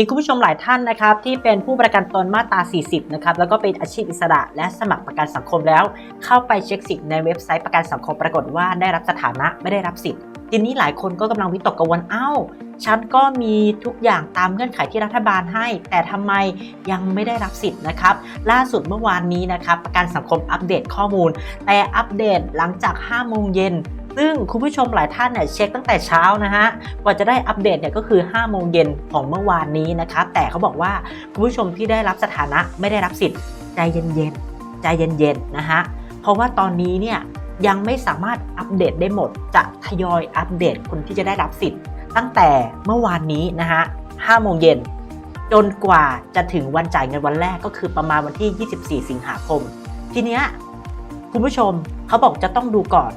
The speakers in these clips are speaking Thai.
มีคุณผู้ชมหลายท่านนะครับที่เป็นผู้ประกันตนมาตรา 40 นะครับแล้วก็เป็นอาชีพอิสระและสมัครประกันสังคมแล้ว เข้าไปเช็คสิทธิ์ในเว็บไซต์ประกันสังคมปรากฏว่าได้รับสถานะไม่ได้รับสิทธิ์ทีนี้หลายคนก็กำลังวิตกกังวลเอ้าฉันก็มีทุกอย่างตามเงื่อนไขที่รัฐบาลให้ แต่ทำไมยังไม่ได้รับสิทธิ์นะครับ ล่าสุดเมื่อวานนี้นะครับ ประกันสังคมอัปเดตข้อมูล แต่อัปเดตหลังจาก5โมงเย็น ซึ่งคุณผู้ชมหลายท่านเนี่ยเช็คตั้งแต่เช้านะฮะกว่าจะได้อัปเดตเนี่ยก็คือ 5 โมงเย็นของเมื่อวานนี้นะครับแต่เขาบอกว่าคุณผู้ชมที่ได้รับสถานะไม่ได้รับสิทธิ์ใจเย็นๆใจเย็นๆนะฮะเพราะว่าตอนนี้เนี่ยยังไม่สามารถอัปเดตได้หมด จะทยอยอัปเดตคนที่จะได้รับสิทธิ์ ตั้งแต่เมื่อวานนี้นะฮะ5โมงเย็นจนกว่าจะถึงวันจ่ายเงินวันแรกก็คือประมาณวันที่ 24 สิงหาคม ทีเนี้ยคุณผู้ชมเขาบอกจะต้องดูก่อน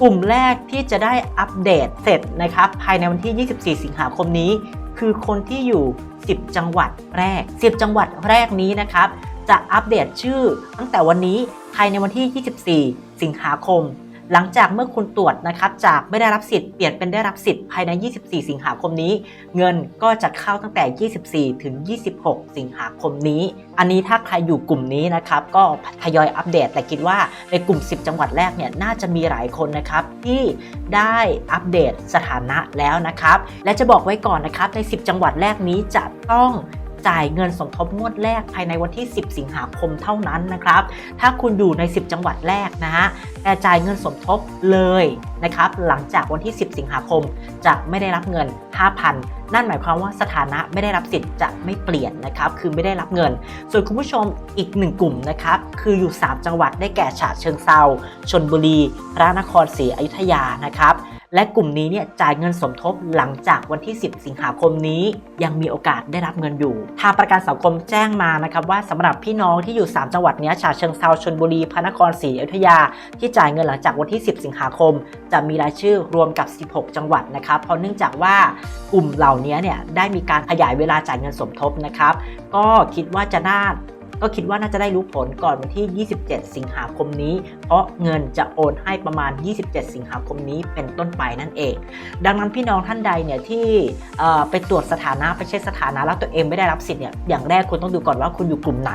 กลุ่มแรกที่จะได้อัปเดตเสร็จนะครับภายในวันที่ 24 สิงหาคมนี้ คือคนที่อยู่ 10 จังหวัดแรก 10 จังหวัดแรกนี้นะครับจะอัปเดตชื่อตั้งแต่วันนี้ภายในวันที่ 24 สิงหาคม หลังจากเมื่อคุณตรวจนะครับจากไม่ได้รับสิทธิ์เปลี่ยนเป็นได้รับสิทธิ์ภายใน 24 สิงหาคมนี้ เงินก็จะเข้าตั้งแต่ 24 ถึง 26 สิงหาคมนี้ อันนี้ถ้าใครอยู่กลุ่มนี้นะครับก็ทยอยอัปเดตแต่คิดว่าในกลุ่ม 10 จังหวัดแรกเนี่ยน่าจะมีหลายคนนะครับที่ได้อัปเดตสถานะแล้วนะครับและจะบอกไว้ก่อนนะครับใน 10 จังหวัดแรกนี้จะต้อง จ่ายเงินสมทบงวดแรกภายในวันที่ 10 สิงหาคมเท่านั้นนะครับ ถ้าคุณอยู่ใน 10 จังหวัดแรกนะฮะแต่จ่ายเงินสมทบเลยนะครับ หลังจากวันที่ 10 สิงหาคม จะไม่ได้รับเงิน 5,000 นั่นหมายความว่าสถานะไม่ได้รับสิทธิ์จะไม่เปลี่ยนนะครับ คือไม่ได้รับเงิน ส่วนคุณผู้ชมอีกหนึ่งกลุ่มนะครับ คืออยู่ 3 จังหวัดได้แก่ฉะเชิงเซาชนบุรี พระนครศรีอยุธยานะครับ และกลุ่มนี้เนี่ยจ่ายเงินสมทบหลังจากวันที่ 10 สิงหาคมนี้ ยังมีโอกาสได้รับเงินอยู่ ทางประกันสังคมแจ้งมานะครับว่าสำหรับพี่น้องที่อยู่ 3 จังหวัดเนี้ยฉะเชิงเซาชนบุรีพระนครศรีอยุธยา ที่จ่ายเงินหลังจากวันที่ 10 สิงหาคม จะมีรายชื่อรวมกับ 16 จังหวัดนะครับเพราะเนื่องจากว่ากลุ่มเหล่านี้เนี่ยได้มีการขยายเวลาจ่ายเงินสมทบนะครับก็คิดว่าจะน่า ก็คิดว่าน่าจะได้รู้ผลก่อนวันที่ 27 สิงหาคมนี้ เพราะเงินจะโอนให้ประมาณ 27 สิงหาคมนี้เป็นต้นไปนั่นเอง ดังนั้นพี่น้องท่านใดเนี่ยที่ไปตรวจสถานะไปเช็คสถานะแล้วตัวเองไม่ได้รับสิทธิ์เนี่ยอย่างแรกคุณต้องดูก่อนว่าคุณอยู่กลุ่มไหน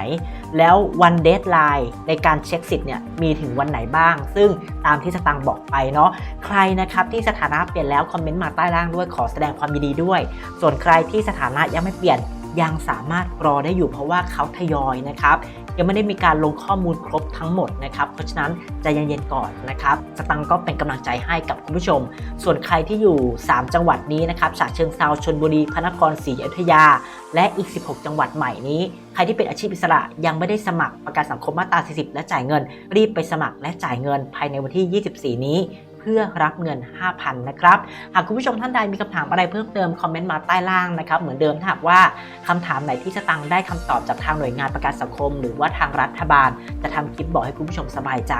แล้ววันเดทไลน์ในการเช็คสิทธิ์เนี่ยมีถึงวันไหนบ้าง ซึ่งตามที่สตังค์บอกไปเนาะใครนะครับที่สถานะเปลี่ยนแล้วคอมเมนต์มาใต้ล่างด้วยขอแสดงความยินดีด้วย ส่วนใครที่สถานะยังไม่เปลี่ยน ยังสามารถรอได้อยู่เพราะว่าเขาทยอยนะครับยังไม่ได้มีการลงข้อมูลครบทั้งหมดนะครับ เพราะฉะนั้นใจเย็นๆก่อนนะครับ สตังค์ก็เป็นกำลังใจให้กับคุณผู้ชม ส่วนใครที่อยู่ 3 จังหวัดนี้นะครับฉะเชิงเซาชนบุรีพระนครศรีอยุธยา และอีก 16 จังหวัดใหม่นี้ ใครที่เป็นอาชีพอิสระยังไม่ได้สมัครประกันสังคมมาตรา 40 และจ่ายเงิน รีบไปสมัครและจ่ายเงินภายในวันที่ 24 นี้ เพื่อรับเงิน 5,000 นะครับ หากคุณผู้ชมท่านใดมีคำถามอะไรเพิ่มเติมคอมเมนต์มาใต้ล่างนะครับ เหมือนเดิมถ้าหากว่าคำถามไหนที่สตังได้คำตอบจากทางหน่วยงานประกันสังคม หรือว่าทางรัฐบาล จะทำคลิปบอกให้คุณผู้ชมสบายใจ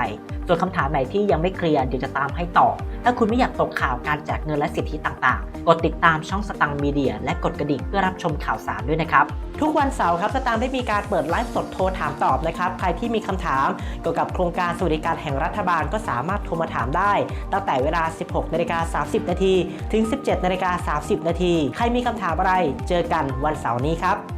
ส่วนคำถามไหนที่ยังไม่เคลียร์เดี๋ยวจะตามให้ต่อ ถ้าคุณไม่อยากตกข่าวการแจกเงินและสิทธิต่างๆ กดติดตามช่องสตังมีเดีย และกดกระดิ่งเพื่อรับชมข่าวสารด้วยนะครับ ทุกวันเสาร์ครับสตางได้มีการเปิดไลฟ์สดโทรถามตอบนะครับ ใครที่มีคำถามเกี่ยวกับโครงการสวัสดิการแห่งรัฐบาลก็สามารถโทรมาถามได้ตั้งแต่เวลา 16นาฬิกา30 นาทีถึง 17นาฬิกา30 นาที ใครมีคำถามอะไร เจอกันวันเสาร์นี้ครับ